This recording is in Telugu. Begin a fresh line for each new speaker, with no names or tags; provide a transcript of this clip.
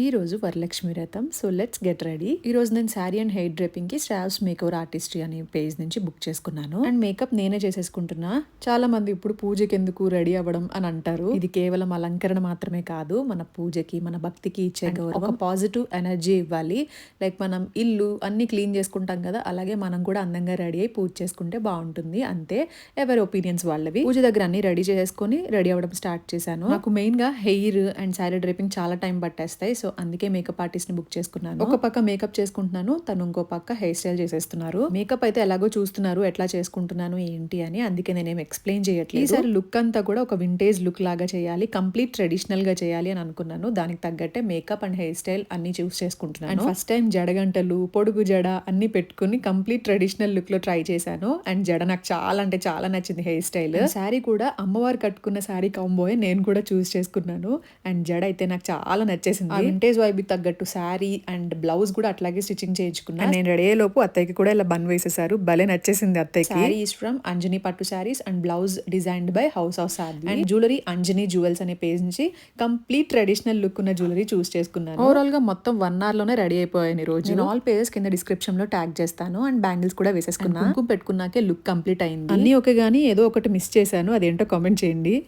ఈ రోజు వరలక్ష్మి వ్రతం. సో లెట్స్ గెట్ రెడీ ఈ రోజు నేను శారీ అండ్ హెయిర్ డ్రెపింగ్కి స్ట్రావ్స్ మేకవర్ ఆర్టిస్ట్రీ అనే పేజ్ నుంచి బుక్ చేసుకున్నాను. అండ్ మేకప్ నేనే చేసేసుకుంటున్నా. చాలా మంది ఇప్పుడు పూజకి ఎందుకు రెడీ అవ్వడం అని అంటారు. ఇది కేవలం అలంకరణ మాత్రమే కాదు. మన పూజకి మన భక్తికి ఇచ్చే గౌరవం. ఒక పాజిటివ్ ఎనర్జీ ఇవ్వాలి. లైక్ మనం ఇల్లు అన్ని క్లీన్ చేసుకుంటాం కదా. అలాగే మనం కూడా అందంగా రెడీ అయి పూజ చేసుకుంటే బాగుంటుంది. అంతే. ఎవరి ఒపీనియన్స్ వాళ్ళవి. పూజ దగ్గర అన్ని రెడీ చేసుకొని రెడీ అవ్వడం స్టార్ట్ చేశాను. నాకు మెయిన్గా హెయిర్ అండ్ శారీ డ్రైపింగ్ చాలా టైం పట్టేస్తాయి. సో అందుకే మేకప్ ఆర్టిస్ట్ని బుక్ చేసుకున్నాను. ఒక పక్క మేకప్ చేసుకుంటున్నాను తను ఇంకో పక్క హెయిర్ స్టైల్ చేసేస్తున్నారు. మేకప్ అయితే ఎలాగో చూస్తున్నారు ఎట్లా చేసుకుంటున్నాను ఏంటి అని అందుకే నేనేం ఎక్స్ప్లెయిన్ చేయట్లేదు. ఈసారి లుక్ అంతా కూడా ఒక వింటేజ్ లుక్ లాగా చేయాలి కంప్లీట్ ట్రెడిషనల్గా చేయాలి అని అనుకున్నాను. దానికి తగ్గట్టే మేకప్ అండ్ హెయిర్ స్టైల్ అన్ని చూస్ చేసుకుంటున్నాను. అండ్ ఫస్ట్ టైం జడగంటలు పొడుగు జడ అన్ని పెట్టుకుని కంప్లీట్ ట్రెడిషనల్ లుక్లో ట్రై చేశాను. అండ్ జడ నాకు చాలా అంటే చాలా నచ్చింది హెయిర్ స్టైల్ శారీ కూడా అమ్మవారు కట్టుకున్న శారీ కాంబోయే నేను కూడా చూస్ చేసుకున్నాను. అండ్ జడ అయితే నాకు చాలా నచ్చేసింది. వింటేజ్ వైబ్ తగ్గట్టు శారీ అండ్ బ్లౌజ్ కూడా అట్లాగే స్టిచ్చింగ్ చేయించుకున్నాను నేను రెడీ లోపు అత్తయ్యకి కూడా ఇలా బన్ వేసేసారు. భలే నచ్చేసింది అత్తయ్యకి. Sari is from Anjani Pattu sarees and blouse designed by house of saree and jewellery Anjani jewels అనే పేజ్ నుంచి కంప్లీట్ ట్రెడిషనల్ లుక్ ఉన్న జ్యువెలరీ చూస్ చేసుకున్నాను. ఓవరాల్గా మొత్తం వన్ అవర్లోనే రెడీ అయిపోయాను ఈ రోజు నేను ఆల్ పేజెస్ కింద డిస్క్రిప్షన్లో ట్యాగ్ చేస్తాను అండ్ బ్యాంగిల్స్ కూడా వేసేసుకున్నాను పెట్టుకున్నాకే లుక్ కంప్లీట్ అయింది. అన్ని ఓకే గానీ ఏదో ఒకటి మిస్ చేశాను. అదేంటో కామెంట్ చేయండి.